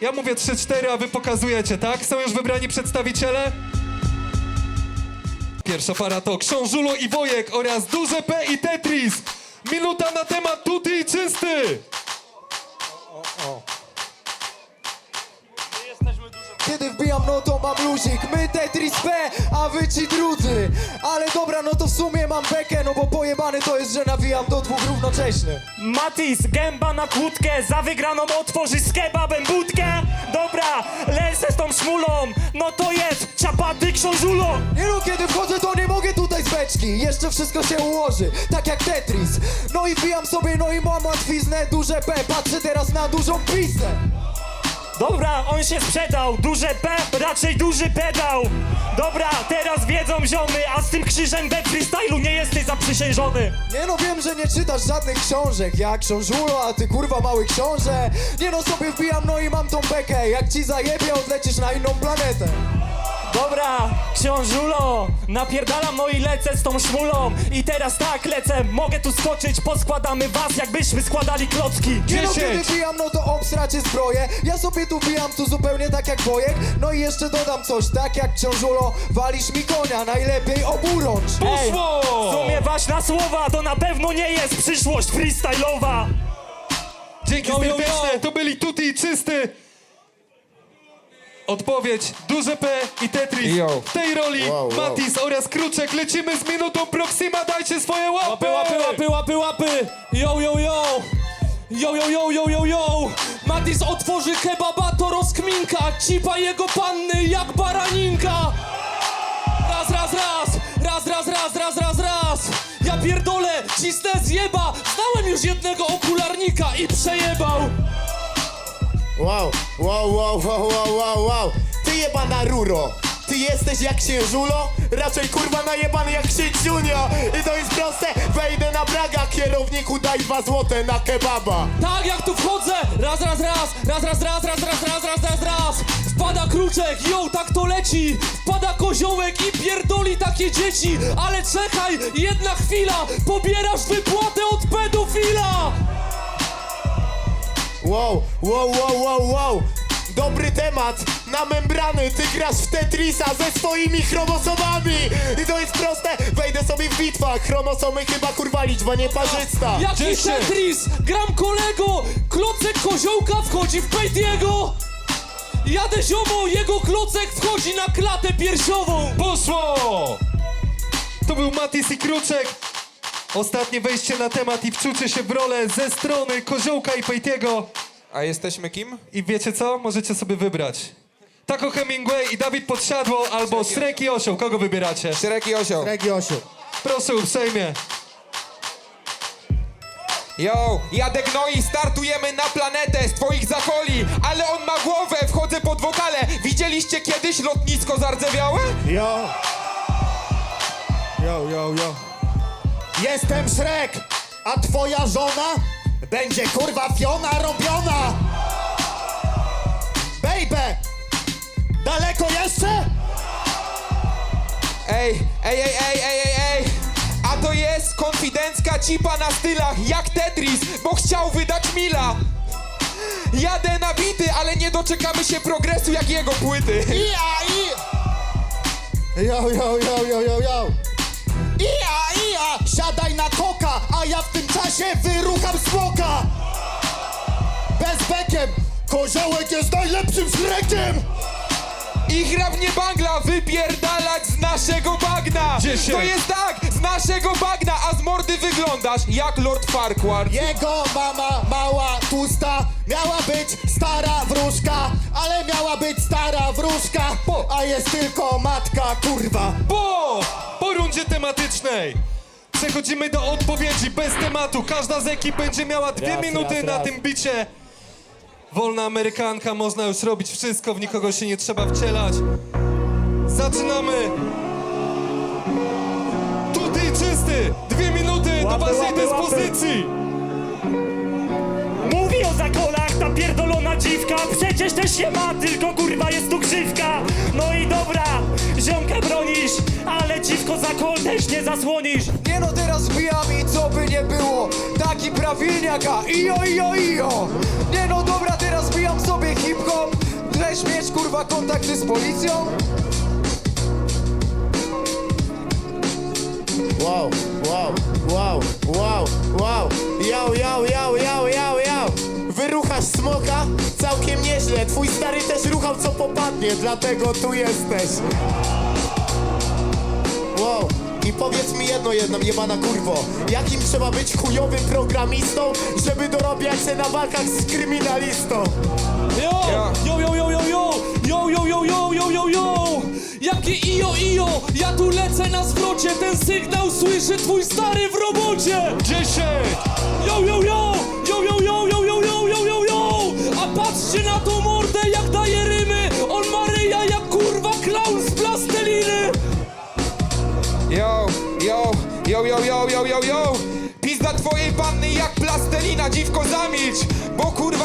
Ja mówię 3-4, a wy pokazujecie, tak? Są już wybrani przedstawiciele? Pierwsza para to Książulo i Wojek oraz Duże P i Tetris. Minuta na temat tuty i czysty. Kiedy wbijam, no to mam luzik. My Tetris P, a wy ci drudzy. Ale dobra, no to w sumie mam bekę No bo pojebany to jest, że nawijam do dwóch równocześnie. Matis, gęba na kłódkę, za wygraną otworzy z kebabem budkę. Dobra, lecę z tą szmulą, no to jest ciapaty książulo. Nie no, kiedy wchodzę, to nie mogę tutaj z beczki. Jeszcze wszystko się ułoży, tak jak Tetris. No i wbijam sobie, no i mam łatwiznę. Duże P, patrzę teraz na dużą pizdę Dobra, on się sprzedał, duże P, raczej duży pedał. Dobra, teraz wiedzą ziomy, a z tym krzyżem we freestylu nie jesteś zaprzysiężony. Nie no, wiem, że nie czytasz żadnych książek. Ja książulo, a ty kurwa mały książę. Nie no, sobie wbijam, no i mam tą bekę. Jak ci zajebie, odlecisz na inną planetę Dobra, książulo, napierdalam no i lecę z tą szmulą. I teraz tak lecę, mogę tu skoczyć, poskładamy was jakbyśmy składali klocki. Nie no, 10. kiedy bijam, no to obstracie zbroję Ja sobie tu bijam, tu zupełnie tak jak Wojek No i jeszcze dodam coś, tak jak książulo Walisz mi konia, najlepiej oburącz Ej, Poszło! w sumie ważna słowa, to na pewno nie jest przyszłość freestyle'owa. Dzięki Yo, yo, serdeczne, to byli tuty i czysty. Odpowiedź Duże P i Tetris. Yo. W tej roli Wow, wow. Matis oraz Kruczek. Lecimy z minutą Proxima, dajcie swoje łapy! Łapy, łapy, łapy, łapy, łapy! Yo, yo, yo! Yo, yo, yo, yo, yo, yo! Matis otworzy kebaba, to rozkminka Cipa jego panny jak baraninka Raz, raz, raz! Raz, raz, raz, raz, raz, raz! Ja pierdolę, cisnę zjeba! Znałem już jednego okularnika i przejebał! Wow, wow, wow, wow, wow, wow, wow. Ty jebana ruro. Ty jesteś jak księżulo? Raczej kurwa najebany jak księciunio. I to jest proste, wejdę na braga, kierowniku daj dwa złote na kebaba. Tak jak tu wchodzę! Raz, raz, raz! Raz, raz, raz, raz, raz, raz, raz, raz, raz! Wpada kruczek, yo, tak to leci! Wpada koziołek i pierdoli takie dzieci! Ale czekaj, jedna chwila! Pobierasz wypłatę od pedofila! Wow, wow, wow, wow, wow. Dobry temat, na membrany Ty grasz w Tetrisa ze swoimi chromosomami I to jest proste, wejdę sobie w bitwach Chromosomy chyba kurwa liczba nieparzysta Jaki Dziesięć. Tetris! Gram kolego! Klocek koziołka wchodzi w Pejtiego! Jadę ziomo, jego klocek wchodzi na klatę piersiową! Poszło! To był Matis i Kruczek. Ostatnie wejście na temat i wczucie się w rolę ze strony Koziołka i Pejtiego. A jesteśmy kim? I wiecie co? Możecie sobie wybrać. Tako Hemingway i Dawid Podsiadło albo Shrek i Osioł. Kogo wybieracie? Szereg i osioł. Regiosiu Proszę uprzejmie. Yo, jadę gnoi, startujemy na planetę z twoich zakoli Ale on ma głowę, wchodzę pod wokale Widzieliście kiedyś lotnisko zardzewiałe? Yo Yo, yo, yo Jestem Shrek, a twoja żona będzie kurwa Fiona robiona. Baby Daleko jeszcze? Ej, ej, ej, ej, ej, ej, ej. A to jest konfidencka cipa na stylach Jak Tetris, bo chciał wydać mila. Jadę na bity, ale nie doczekamy się progresu jak jego płyty. Ija, i. Yo, yo, yo, yo, yo, yo. Ija, ija Siadaj na koka, a ja w tym czasie wyrucham smoka Bez bekiem Koziołek jest najlepszym Shrekiem Ich mnie bangla wypierdalać z naszego bagna Dziesięć. To jest tak, z naszego bagna, a z mordy wyglądasz jak Lord Farquhar Jego mama mała, tłusta Miała być stara wróżka Ale miała być stara wróżka A jest tylko matka, kurwa Po! Po rundzie tematycznej. Przechodzimy do odpowiedzi bez tematu. Każda z ekip będzie miała dwie Raz, minuty raz, na raz. tym bicie. Wolna amerykanka, można już robić wszystko, w nikogo się nie trzeba wcielać. Zaczynamy! Tutaj czysty! Dwie minuty do Łapy, waszej łapy, łapy. dyspozycji! Mówi o zakolach, ta pierdolona dziwka Przecież też się ma, tylko kurwa jest tu grzywka No i dobra, ziomka bronisz Ale dziwko za kol też nie zasłonisz Nie no teraz wbijam i co by nie było Taki prawilniaka Ijo, ijo, ijo Nie no dobra teraz wbijam sobie hip-hop Chcesz mieć kurwa kontakty z policją? Wow, wow, wow, wow, wow. Smoka? Całkiem nieźle. Twój stary też ruchał co popadnie, dlatego tu jesteś. Wow. I powiedz mi jedno, jedną jebana kurwo Jakim trzeba być chujowym programistą Żeby dorabiać się na walkach z kryminalistą Yo, yo, yo, yo, yo, yo, yo, yo, yo, yo, yo, yo, yo. Jakie ijo, ijo, ja tu lecę na zwrocie, ten sygnał słyszy twój stary w robocie. 10!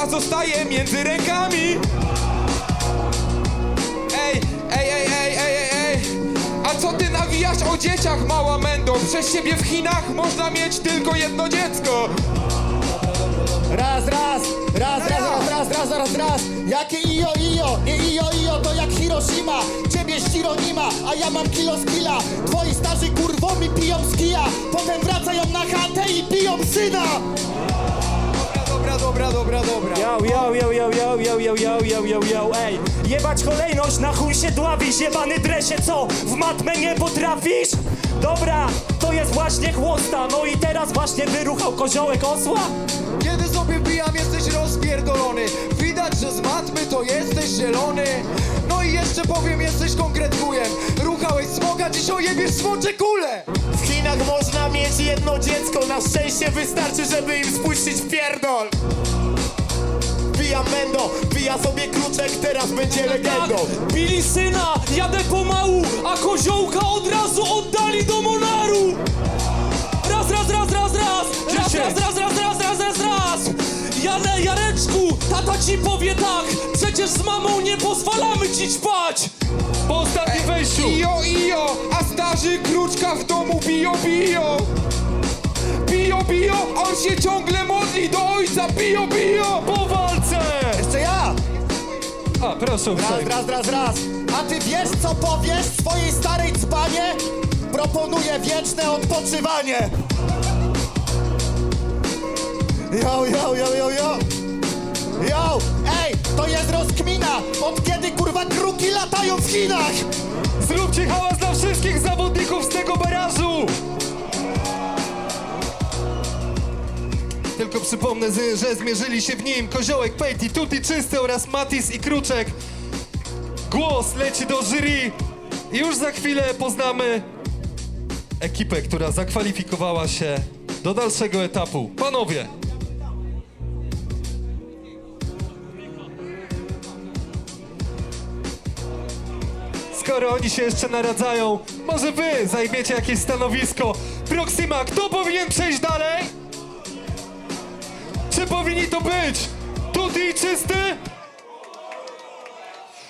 Kurwa zostaje między rękami. Ej, ej, ej, ej, ej, ej, ej. A co ty nawijasz o dzieciach, mała mendo? Przez ciebie w Chinach można mieć tylko jedno dziecko. Raz, raz, raz, raz, raz, raz, raz, raz, raz Jakie ijo, ijo, nie ijo, ijo, to jak Hiroshima. Ciebie ścironima, a ja mam kilo skilla. Twoi starzy kurwomi piją z kija. Potem wracają na chatę i piją syna Dobra, dobra, dobra, Yo, yo, yo, yo, yo, yo, yo, yo, yo, yo, yo, ej Jebać kolejność, na chuj się dławisz Jebany dresie, co? W matmę nie potrafisz? Dobra, to jest właśnie chłosta No i teraz właśnie wyruchał koziołek osła Kiedy sobie wbijam jesteś rozpierdolony Widać, że z matmy to jesteś zielony jeszcze powiem, jesteś konkretkujem Ruchałeś smoga, dziś ojebiesz smocze kule. W Chinach można mieć jedno dziecko Na szczęście wystarczy, żeby im spuścić pierdol. Pijam mendo, pija sobie kluczek, teraz będzie tak, legendą. Bili syna, jadę pomału A koziołka od razu oddali do Monaru. Raz, raz, raz, raz, raz Raz, raz, raz, raz, raz, raz, raz, raz. Jane, Jareczku, tata ci powie z mamą nie pozwalamy ci ćpać. Po ostatnim wejściu! Ijo, ijo, a starzy kruczka w domu bijo, bijo Bijo, bijo, on się ciągle modli do ojca, bijo, bijo Po walce! Jeszcze ja! A, proszę Raz, uprzejmie. raz, raz, raz A ty wiesz co powiesz swojej starej dzbanie? Proponuję wieczne odpoczywanie Yo, yo, yo, yo, yo Yo, ej, to jest rozkmina Od kiedy kurwa kruki latają w Chinach Zróbcie hałas dla wszystkich zawodników z tego barażu! Tylko przypomnę, że zmierzyli się w nim Koziołek, Pejti, Tuti Czysty oraz Matis i Kruczek. Głos leci do jury. I już za chwilę poznamy ekipę, która zakwalifikowała się do dalszego etapu. Panowie! Skoro oni się jeszcze naradzają, może wy zajmiecie jakieś stanowisko. Proxima, kto powinien przejść dalej? Czy powinni to być Tuti i Czysty?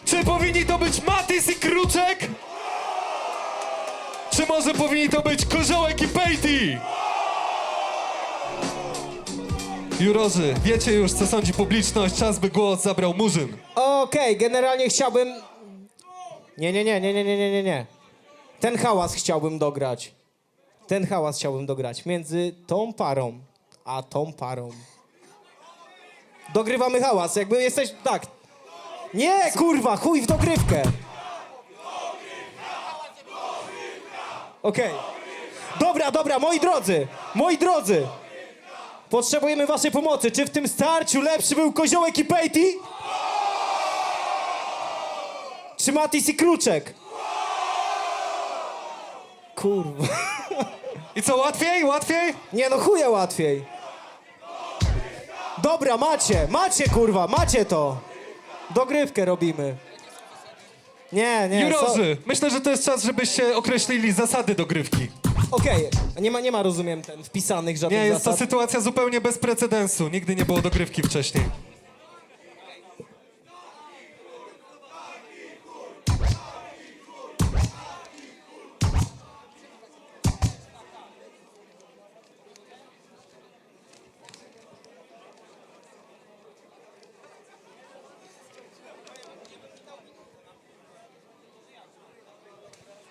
Czy powinni to być Matis i Kruczek? Czy może powinni to być Koziołek i Pejti? Jurorzy, wiecie już co sądzi publiczność, czas by głos zabrał Murzyn. Okej, generalnie chciałbym... Nie, nie, nie, nie, nie, nie, nie, nie. Ten hałas chciałbym dograć. Ten hałas chciałbym dograć między tą parą a tą parą. Dogrywamy hałas, jakby jesteś... Tak. Nie, kurwa, chuj w dogrywkę. Okej. Dobra, dobra, moi drodzy, moi drodzy. Potrzebujemy waszej pomocy. Czy w tym starciu lepszy był Koziołek i Pejti? Czy Matis i Kruczek? Kurwa. I co, łatwiej? Łatwiej? Nie no, chuja łatwiej. Dobra, macie, macie kurwa, macie to. Dogrywkę robimy. Nie, nie. so- Jurorzy, myślę, że to jest czas, żebyście określili zasady dogrywki. Okej, nie, ma, nie ma, rozumiem, ten wpisanych żadnych Nie, jest to zasad. sytuacja zupełnie bez precedensu. Nigdy nie było dogrywki wcześniej.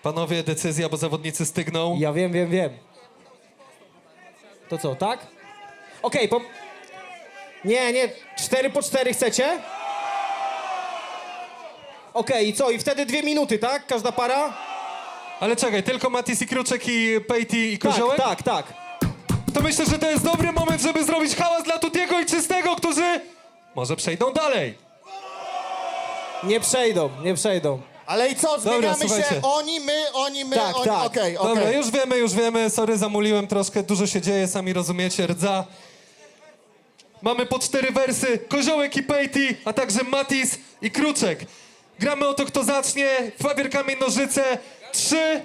Panowie, decyzja, bo zawodnicy stygną. Ja wiem, wiem, wiem. To co, tak? Okej, po... Nie, nie, cztery po cztery chcecie? Okej, i co? I wtedy dwie minuty, tak? Każda para? Ale czekaj, tylko Matis i Kruczek i Pejti i Tak, Koziołek? tak, tak. To myślę, że to jest dobry moment, żeby zrobić hałas dla Tutiego i Czystego, którzy może przejdą dalej. Nie przejdą, nie przejdą. Ale i co, zmieniamy się słuchajcie. oni, my, oni, my, Tak, oni, tak. okej, okej. Dobra, już wiemy, już wiemy. Sorry, zamuliłem troszkę. Dużo się dzieje, sami rozumiecie. Rdza. Mamy po cztery wersy. Koziołek i Pejti, a także Matis i Kruczek. Gramy o to, kto zacznie. Fabier, kamień, nożyce. Trzy,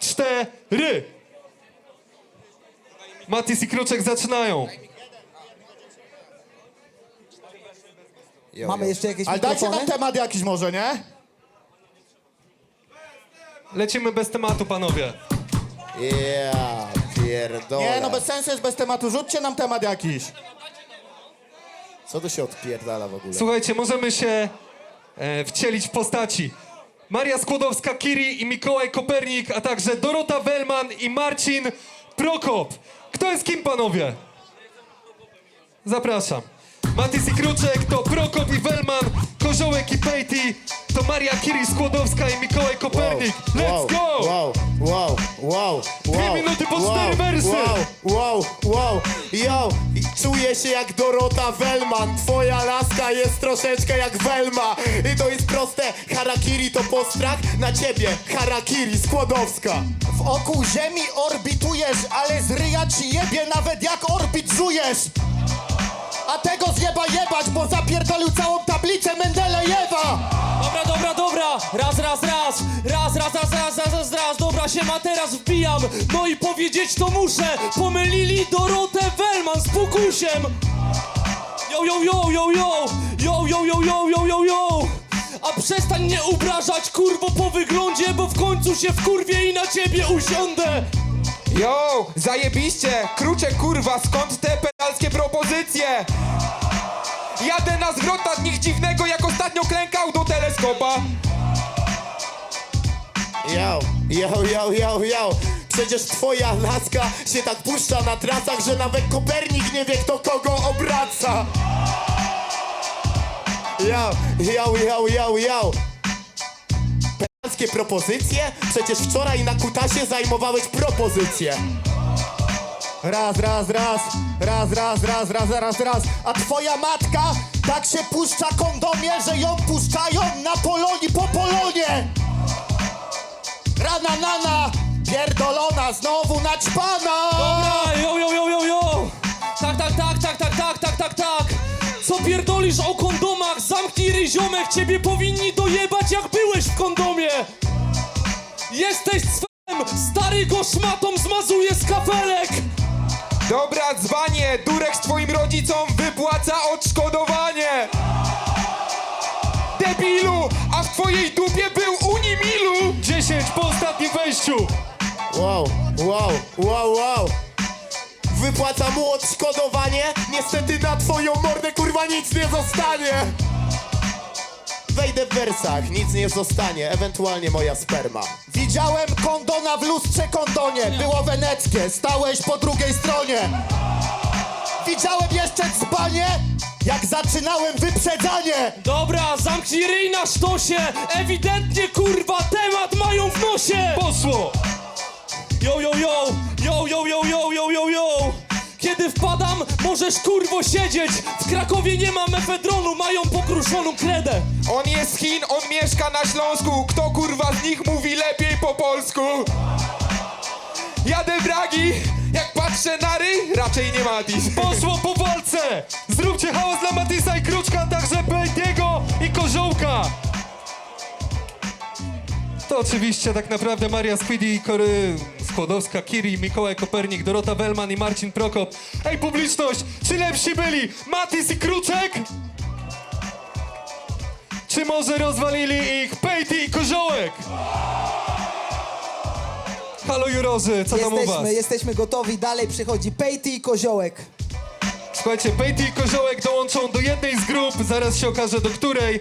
cztery. Matis i Kruczek zaczynają. Mamy jeszcze jakieś Ale dajcie mikrofony? nam temat jakiś może, nie? Lecimy bez tematu, panowie. Ja pierdolę. Nie, no bez sensu jest bez tematu. Rzućcie nam temat jakiś. Co tu się odpierdala w ogóle? Słuchajcie, możemy się e, wcielić w postaci. Maria Skłodowska-Kiri i Mikołaj Kopernik, a także Dorota Wellman i Marcin Prokop. Kto jest kim, panowie? Zapraszam. Matis i Kruczek to Prokop i Wellman, Koziołek i Pejti to Maria Kiri Skłodowska i Mikołaj Kopernik. Let's go! Wow, wow, wow, Dwie wow, minuty po wow, cztery wersy. Wow, wow, wow, yo, czuję się jak Dorota Wellman Twoja laska jest troszeczkę jak Welma I to jest proste, harakiri to postrach Na ciebie, harakiri Skłodowska W oku ziemi orbitujesz, ale z ryja ci jebie nawet jak orbit żujesz. A tego zjeba jebać, bo zapierdolił całą tablicę Mendelejewa. Dobra, dobra, dobra! Raz, raz, raz! Raz, raz, raz, raz, raz, raz, raz! Dobra, się ma teraz wbijam! No i powiedzieć to muszę! Pomylili Dorotę Wellman z Pukusiem! Yo, yo, yo, yo, yo! Yo, yo, yo, yo, yo, yo, yo! A przestań mnie obrażać, kurwo, po wyglądzie, bo w końcu się wkurwię i na ciebie usiądę! Yo, zajebiście! Kruczek kurwa, skąd te pedalskie propozycje? Jadę na zwrot nad nich dziwnego, jak ostatnio klękał do teleskopa. Yo, yo, yo, yo, yo Przecież twoja laska się tak puszcza na trasach Że nawet Kopernik nie wie kto kogo obraca Yo, yo, yo, yo, yo Pedalskie propozycje? Przecież wczoraj na kutasie zajmowałeś propozycję Raz, raz, raz, raz, raz, raz, raz, raz, raz. A twoja matka tak się puszcza kondomie, że ją puszczają na Polonii po Polonie. Rana, nana, pierdolona, znowu naćpana. Dobra, yo, yo, yo, yo, yo! Tak, tak, tak, tak, tak, tak, tak, tak, tak! Co pierdolisz o kondomach? Zamknij ryziomek, ciebie powinni dojebać jak byłeś w kondomie! Jesteś swem, stary go szmatą zmazuje z kafelek! Dobra, dzwanie, Durek z twoim rodzicom wypłaca odszkodowanie. Debilu, a w twojej dupie był Unimilu. 10 po ostatnim wejściu. Wow, wow, wow, wow Wypłaca mu odszkodowanie Niestety na twoją mordę nic nie zostanie. Wejdę w wersach, nic nie zostanie, ewentualnie moja sperma. Widziałem kondona w lustrze kondonie Było weneckie, stałeś po drugiej stronie. Widziałem jeszcze dzbanie, jak zaczynałem wyprzedzanie. Dobra, zamknij ryj na sztosie Ewidentnie kurwa temat mają w nosie. Posło! Yo yo yo Yo yo yo yo yo yo yo! Kiedy wpadam, możesz kurwo siedzieć! W Krakowie nie ma mefedronu, mają pokruszoną kredę! On jest z Chin, on mieszka na Śląsku. Kto kurwa z nich mówi lepiej po polsku? Jadę bragi, jak patrzę na ryj, raczej nie Matis. Poszło po walce! Zróbcie hałas dla Matisa i Kruczka, także Pejtiego i Koziołka! To oczywiście tak naprawdę Maria Squidi, Kory Skłodowska, Kiri, Mikołaj Kopernik, Dorota Wellman i Marcin Prokop. Ej, publiczność! Czy lepsi byli Matis i Kruczek? Czy może rozwalili ich Pejti i Koziołek? Halo jurorzy, co tam u was? Jesteśmy, jesteśmy gotowi, dalej przychodzi Pejty i Koziołek. Słuchajcie, Pejti i Koziołek dołączą do jednej z grup, zaraz się okaże do której.